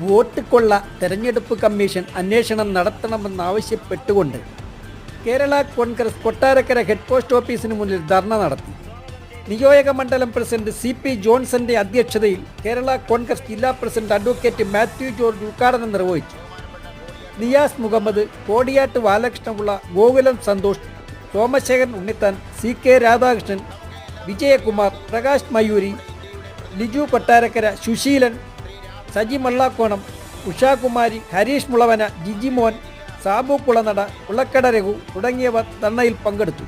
Vote കൊള്ള തെരഞ്ഞെടുപ്പ് commission അന്വേഷണം നടത്തണമെന്നാവശ്യപ്പെട്ടുകൊണ്ട് കേരള കോൺഗ്രസ് കൊട്ടാരക്കര ഹെഡ് പോസ്റ്റ് ഓഫീസിന് മുന്നിൽ ധർണ നടത്തി. നിയോജക മണ്ഡലം പ്രസിഡന്റ് സി പി ജോൺസന്റെ അധ്യക്ഷതയിൽ കേരള കോൺഗ്രസ് ജില്ലാ പ്രസിഡന്റ് അഡ്വക്കേറ്റ് മാത്യു ജോർജ് ഉദ്ഘാടനം നിർവഹിച്ചു. നിയാസ് മുഹമ്മദ് കോടിയാട്ട് ബാലകൃഷ്ണപിള്ള ഗോകുലം സന്തോഷ് സോമശേഖരൻ ഉണ്ണിത്താൻ സി കെ രാധാകൃഷ്ണൻ വിജയകുമാർ പ്രകാശ് മയൂരി ലിജു കൊട്ടാരക്കര സുശീലൻ സജി മള്ളാക്കോണം ഉഷാകുമാരി ഹരീഷ് മുളവന ജിജിമോൻ സാബു കുളനട കുളക്കട രഘു തുടങ്ങിയവർ തണ്ണയിൽ പങ്കെടുത്തു.